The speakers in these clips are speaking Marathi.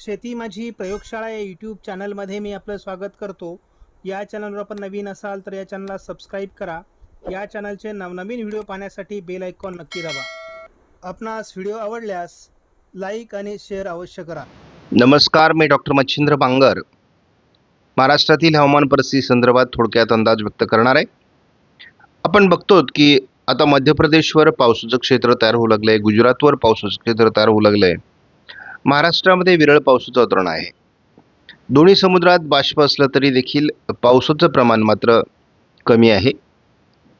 शेती माझी प्रयोगशाळा या यूट्यूब चॅनलमध्ये मी आपलं स्वागत करतो. या चॅनलवर आपण नवीन असाल तर या चॅनलला सबस्क्राईब करा. या चॅनलचे नवनवीन व्हिडिओ पाहण्यासाठी बेल आयकॉन नक्की दाबा. आपणास व्हिडिओ आवडल्यास लाईक आणि शेअर अवश्य करा. नमस्कार मी डॉक्टर मच्छिंद्र बांगर. महाराष्ट्रातील हवामान परिस्थिती संदर्भात थोडक्यात अंदाज व्यक्त करणार आहे. आपण बघतो की आता मध्य प्रदेशवर पावसाचं क्षेत्र तयार होऊ लागलं आहे गुजरातवर पावसाचं क्षेत्र तयार होऊ लागलं आहे महाराष्ट्रामध्ये विरळ पावसाचं वातावरण आहे. दोन्ही समुद्रात बाष्प असलं तरी देखील पावसाचं प्रमाण मात्र कमी आहे.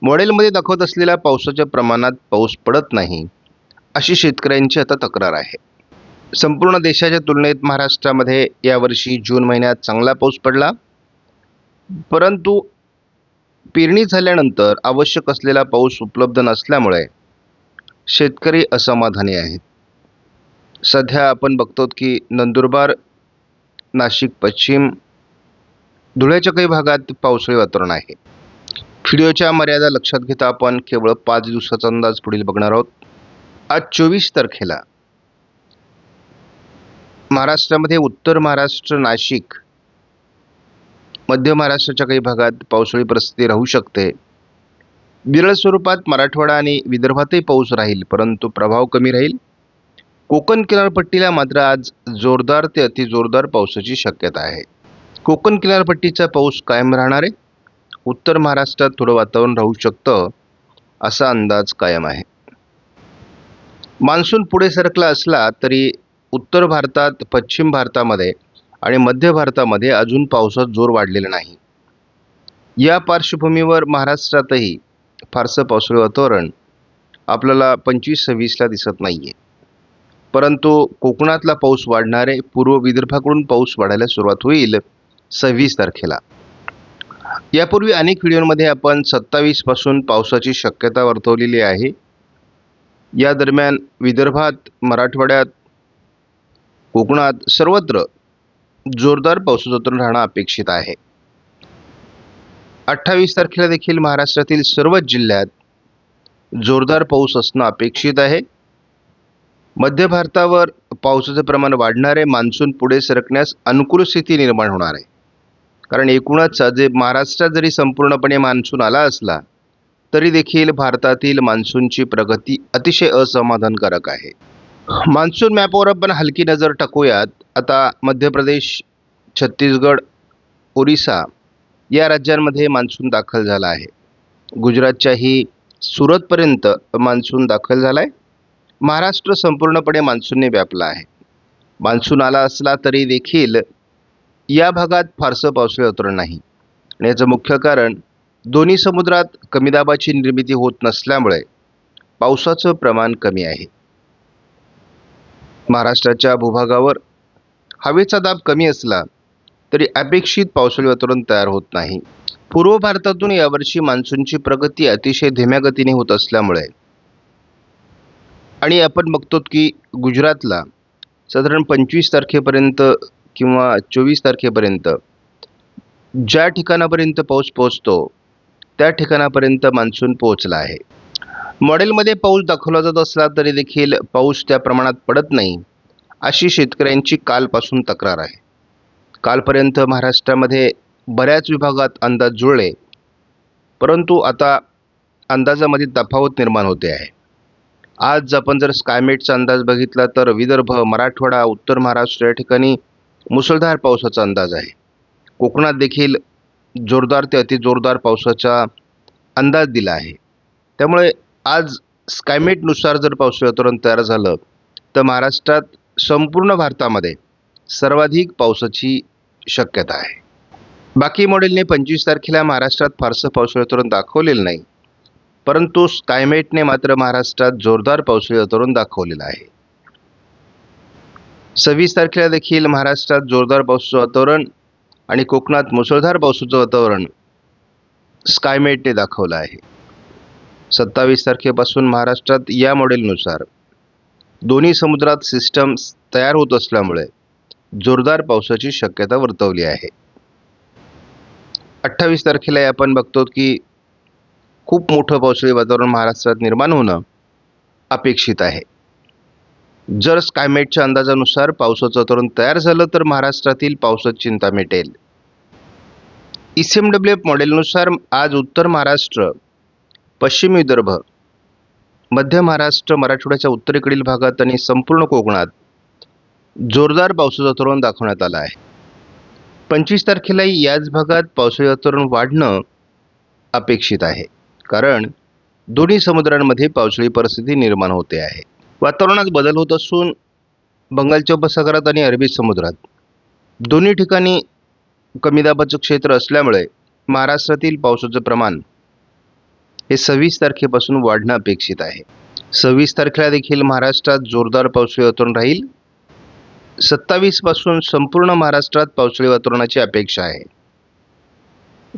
मॉडेलमध्ये दाखवत असलेल्या पावसाच्या प्रमाणात पाऊस पडत नाही अशी शेतकऱ्यांची आता तक्रार आहे. संपूर्ण देशाच्या तुलनेत महाराष्ट्रामध्ये यावर्षी जून महिन्यात चांगला पाऊस पडला. परंतु पेरणी झाल्यानंतर आवश्यक असलेला पाऊस उपलब्ध नसल्यामुळे शेतकरी असमाधानी आहेत. सध्या आपण बघतो की नंदुरबार नाशिक पश्चिम धुळ्याच्या काही भागात पावसाळी वातावरण आहे. व्हिडिओच्या मर्यादा लक्षात घेता आपण केवळ पाच दिवसाचा अंदाज पुढील बघणार आहोत. आज चोवीस तारखेला महाराष्ट्रामध्ये उत्तर महाराष्ट्र नाशिक मध्य महाराष्ट्राच्या काही भागात पावसाळी परिस्थिती राहू शकते. विरळ स्वरूपात मराठवाडा आणि विदर्भातही पाऊस राहील परंतु प्रभाव कमी राहील. कोकण किनारपट्टीला मात्र आज जोरदार ते अतिजोरदार पावसाची शक्यता आहे. कोकण किनारपट्टीचा पाऊस कायम राहणार आहे. उत्तर महाराष्ट्रात थोडं वातावरण राहू शकतं असा अंदाज कायम आहे. मान्सून पुढे सरकला असला तरी उत्तर भारतात पश्चिम भारतामध्ये आणि मध्य भारतामध्ये अजून पावसात जोर वाढलेला नाही. या पार्श्वभूमीवर महाराष्ट्रातही फारसं पावसाळी वातावरण आपल्याला पंचवीस सव्वीसला दिसत नाही आहे परंतु कोकणातला पाऊस वाढणारे पूर्व विदर्भाकडून पाऊस वाढायला सुरुवात होईल सव्वीस तारखेला. यापूर्वी अनेक व्हिडिओमध्ये आपण सत्तावीसपासून पावसाची शक्यता वर्तवलेली आहे. या दरम्यान विदर्भात मराठवाड्यात कोकणात सर्वत्र जोरदार पावसाचं राहणं अपेक्षित आहे. अठ्ठावीस तारखेला देखील महाराष्ट्रातील सर्वच जिल्ह्यात जोरदार पाऊस असणं अपेक्षित आहे. मध्य भारतावर पावसाचं प्रमाण वाढणार आहे मान्सून पुढे सरकण्यास अनुकूल स्थिती निर्माण होणार आहे. कारण एकूणच जे महाराष्ट्रात जरी संपूर्णपणे मान्सून आला असला तरी देखील भारतातील मान्सूनची प्रगती अतिशय असमाधानकारक आहे. मान्सून मॅपवर आपण हलकी नजर टाकूयात. आता मध्य प्रदेश छत्तीसगड ओरिसा या राज्यांमध्ये मान्सून दाखल झाला आहे. गुजरातच्याही सुरतपर्यंत मान्सून दाखल झाला आहे महाराष्ट्र संपूर्णपणे मान्सूनने व्यापला आहे. मान्सून आला असला तरी देखील या भागात फारसं पावसाळी उतरण नाही. आणि याचं मुख्य कारण दोन्ही समुद्रात कमी दाबाची निर्मिती होत नसल्यामुळे पावसाचं प्रमाण कमी आहे. महाराष्ट्राच्या भूभागावर हवेचा दाब कमी असला तरी अपेक्षित पावसाळी वातावरण तयार होत नाही. पूर्व भारतातून यावर्षी मान्सूनची प्रगती अतिशय धीम्या गतीने होत असल्यामुळे आणि आपण बघतो की गुजरातला साधारण पंचवीस तारखेपर्यंत किंवा चोवीस तारखेपर्यंत ज्या ठिकाणापर्यंत पाऊस पोहोचतो त्या ठिकाणापर्यंत मान्सून पोहोचला आहे. मॉडेलमध्ये पाऊस दाखवला जात असला तरी देखील पाऊस त्या प्रमाणात पडत नाही अशी शेतकऱ्यांची कालपासून तक्रार आहे. कालपर्यंत महाराष्ट्रामध्ये बऱ्याच विभागात अंदाज जुळले परंतु आता अंदाजामध्ये तफावत निर्माण होते आहे. आज आपण जर स्कायमेटचा अंदाज बघितला तर विदर्भ मराठवाडा उत्तर महाराष्ट्र या ठिकाणी मुसळधार पावसाचा अंदाज आहे. कोकणात देखील जोरदार ते अतिजोरदार पावसाचा अंदाज दिला आहे. त्यामुळे आज स्कायमेटनुसार जर पावसाळी वातावरण तयार झालं तर महाराष्ट्रात संपूर्ण भारतामध्ये सर्वाधिक पावसाची शक्यता आहे. बाकी मॉडेलने पंचवीस तारखेला महाराष्ट्रात फारसं पावसाळी वातावरण दाखवलेलं नाही. परंतु स्कायमेटने मात्र महाराष्ट्रात जोरदार पावसाळी वातावरण दाखवलेलं आहे. सव्वीस तारखेला देखील महाराष्ट्रात जोरदार पावसाचं वातावरण आणि कोकणात मुसळधार पावसाचं वातावरण स्कायमेटने दाखवलं आहे. सत्तावीस तारखेपासून महाराष्ट्रात या मॉडेलनुसार दोन्ही समुद्रात सिस्टम तयार होत असल्यामुळे जोरदार पावसाची शक्यता वर्तवली आहे. अठ्ठावीस तारखेला आपण बघतो की खूप मोठं पावसाळी वातावरण महाराष्ट्रात निर्माण होणं अपेक्षित आहे. जर स्कायमेटच्या अंदाजानुसार पावसाचं वातावरण तयार झालं तर महाराष्ट्रातील पावसात चिंता मिटेल. E C M W F मॉडेलनुसार आज उत्तर महाराष्ट्र पश्चिम विदर्भ मध्य महाराष्ट्र मराठवाड्याच्या उत्तरेकडील भागात आणि संपूर्ण कोकणात जोरदार पावसाचं वातावरण दाखवण्यात आलं आहे. पंचवीस तारखेलाही याच भागात पावसाळी वातावरण वाढणं अपेक्षित आहे. कारण दोन्ही समुद्रांमध्ये पावसाळी परिस्थिती निर्माण होते आहे. वातावरणात बदल होत असून बंगालच्या उपसागरात आणि अरबी समुद्रात दोन्ही ठिकाणी कमी दाबाचं क्षेत्र असल्यामुळे महाराष्ट्रातील पावसाचं प्रमाण हे सव्वीस तारखेपासून वाढणं अपेक्षित आहे. सव्वीस तारखेला देखील महाराष्ट्रात जोरदार पावसाळी वातावरण राहील. सत्तावीसपासून संपूर्ण महाराष्ट्रात पावसाळी वातावरणाची अपेक्षा आहे.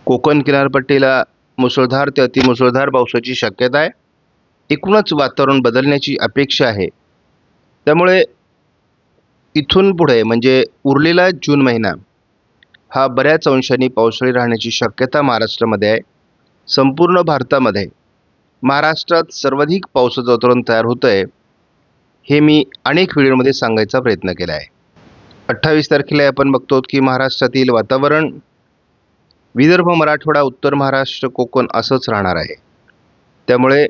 कोकण किनारपट्टीला मुसळधार ते अतिमुसळधार पावसाची शक्यता आहे. एकूणच वातावरण बदलण्याची अपेक्षा आहे. त्यामुळे इथून पुढे म्हणजे उरलेला जून महिना हा बऱ्याच अंशांनी पावसाळी राहण्याची शक्यता महाराष्ट्रामध्ये आहे. संपूर्ण भारतामध्ये महाराष्ट्रात सर्वाधिक पावसाचं वातावरण तयार होतं आहे हे मी अनेक व्हिडिओमध्ये सांगायचा प्रयत्न केला आहे. अठ्ठावीस तारखेला आपण बघतो की महाराष्ट्रातील वातावरण विदर्भ मराठवाडा उत्तर महाराष्ट्र कोकण असंच राहणार आहे. त्यामुळे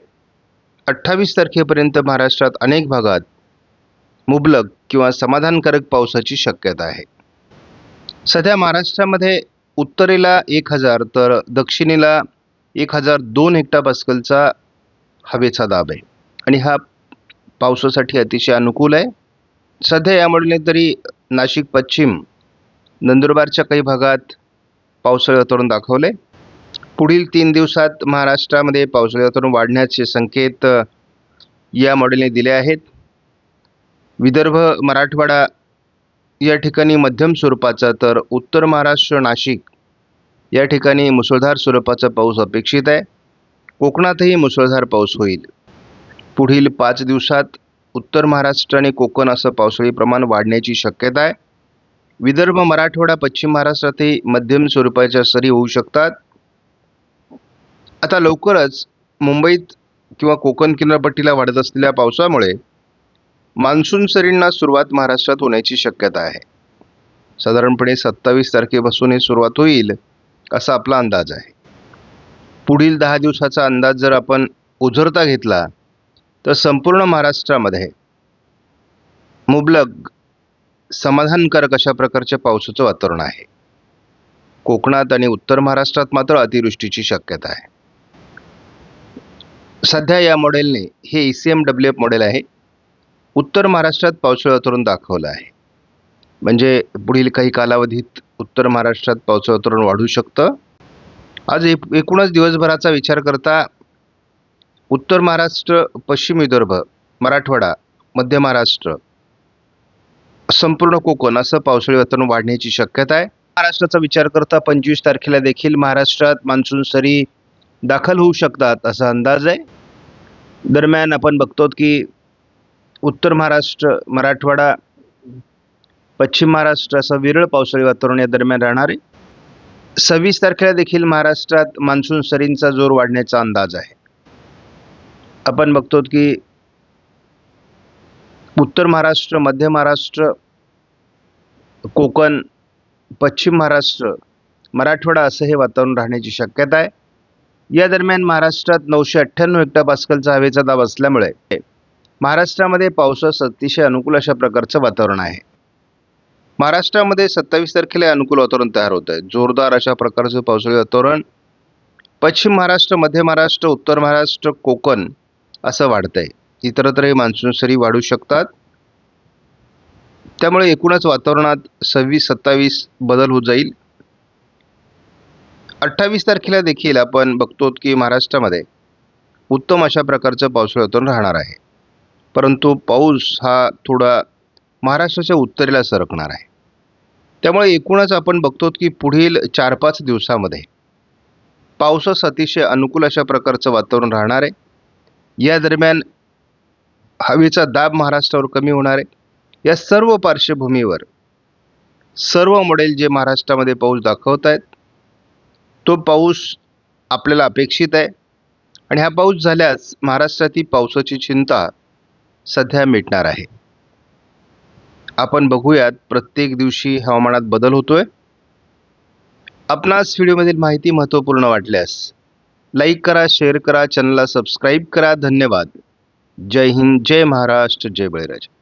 अठ्ठावीस तारखेपर्यंत महाराष्ट्रात अनेक भागात मुबलक किंवा समाधानकारक पावसाची शक्यता आहे. सध्या महाराष्ट्रामध्ये उत्तरेला एक हजार तर दक्षिणेला एक हजार दोन हेक्टापास्कलचा हवेचा दाब आहे. आणि हा पावसासाठी अतिशय अनुकूल आहे. सध्या यामुळे तरी नाशिक पश्चिम नंदुरबारच्या काही भागात पावसाळी वातावरण दाखवले. पुढील तीन दिवसात महाराष्ट्रामध्ये पावसाळी वातावरण वाढण्याचे संकेत या मॉडेलने दिले आहेत. विदर्भ मराठवाडा या ठिकाणी मध्यम स्वरूपाचा तर उत्तर महाराष्ट्र नाशिक या ठिकाणी मुसळधार स्वरूपाचा पाऊस अपेक्षित आहे. कोकणातही मुसळधार पाऊस होईल. पुढील पाच दिवसात उत्तर महाराष्ट्र आणि कोकण असं पावसाळी प्रमाण वाढण्याची शक्यता आहे. विदर्भ मराठवाडा पश्चिम महाराष्ट्रातही मध्यम स्वरूपाच्या सरी होऊ शकतात. आता लवकरच मुंबईत किंवा कोकण किनारपट्टीला वाढत असलेल्या पावसामुळे मान्सून सरींना सुरुवात महाराष्ट्रात होण्याची शक्यता आहे. साधारणपणे सत्तावीस तारखेपासून हे सुरुवात होईल असा आपला अंदाज आहे. पुढील दहा दिवसाचा अंदाज जर आपण उजरता घेतला तर संपूर्ण महाराष्ट्रामध्ये मुबलक समाधानकारक अशा प्रकारच्या पावसाचं वातावरण आहे. कोकणात आणि उत्तर महाराष्ट्रात मात्र अतिवृष्टीची शक्यता आहे. सध्या या मॉडेलने हे E C M W F model आहे उत्तर महाराष्ट्रात पावसाळी वातावरण दाखवलं आहे. म्हणजे पुढील काही कालावधीत उत्तर महाराष्ट्रात पावसाळी वातावरण वाढू शकतं. आज एक एकूणच दिवसभराचा विचार करता उत्तर महाराष्ट्र पश्चिम विदर्भ मराठवाडा मध्य महाराष्ट्र संपूर्ण कोकण असं पावसाळी वातावरण वाढण्याची शक्यता आहे. महाराष्ट्राचा विचार करता पंचवीस तारखेला देखील महाराष्ट्रात मान्सून सरी दाखल होऊ शकतात असा अंदाज आहे. दरम्यान आपण बघतो की उत्तर महाराष्ट्र मराठवाडा पश्चिम महाराष्ट्र असं विरळ पावसाळी वातावरण या दरम्यान राहणार आहे. सव्वीस तारखेला देखील महाराष्ट्रात मान्सून सरींचा जोर वाढण्याचा अंदाज आहे. आपण बघतो की उत्तर महाराष्ट्र मध्य महाराष्ट्र कोकण पश्चिम महाराष्ट्र मराठवाडा असं हे वातावरण राहण्याची शक्यता आहे. या दरम्यान महाराष्ट्रात नऊशे अठ्ठ्याण्णव हेक्टरपास्कलचा हवेचा दाब असल्यामुळे महाराष्ट्रामध्ये पावसास अतिशय अनुकूल अशा प्रकारचं वातावरण आहे. महाराष्ट्रामध्ये सत्तावीस तारखेला अनुकूल वातावरण तयार होत आहे जोरदार अशा प्रकारचं पावसाळी वातावरण पश्चिम महाराष्ट्र मध्य महाराष्ट्र उत्तर महाराष्ट्र कोकण असं वाढतंय. इतरत्रही मान्सून सरी वाढू शकतात. त्यामुळे एकूणच वातावरणात सव्वीस सत्तावीस बदल होत जाईल. अठ्ठावीस तारखेला देखील आपण बघतो की महाराष्ट्रामध्ये उत्तम अशा प्रकारचं पावसाळी वातावरण राहणार आहे. परंतु पाऊस हा थोडा महाराष्ट्राच्या उत्तरेला सरकणार आहे. त्यामुळे एकूणच आपण बघतो की पुढील चार पाच दिवसामध्ये पावसास अतिशय अनुकूल अशा प्रकारचं वातावरण राहणार आहे. या दरम्यान हवेचा दाब महाराष्ट्रावर कमी होणार आहे. या सर्व पार्श्वभूमीवर सर्व मॉडेल जे महाराष्ट्रामध्ये पाऊस दाखवत आहेत तो पाऊस आपल्याला अपेक्षित आहे. आणि हा पाऊस झाल्यास महाराष्ट्रातील पावसाची चिंता सध्या मिटणार आहे. आपण बघूयात प्रत्येक दिवशी हवामानात बदल होतोय. आपणास व्हिडिओमधील माहिती महत्त्वपूर्ण वाटल्यास लाईक करा शेअर करा चॅनलला सबस्क्राईब करा. धन्यवाद. जय हिंद जय महाराष्ट्र जय बळीराजा.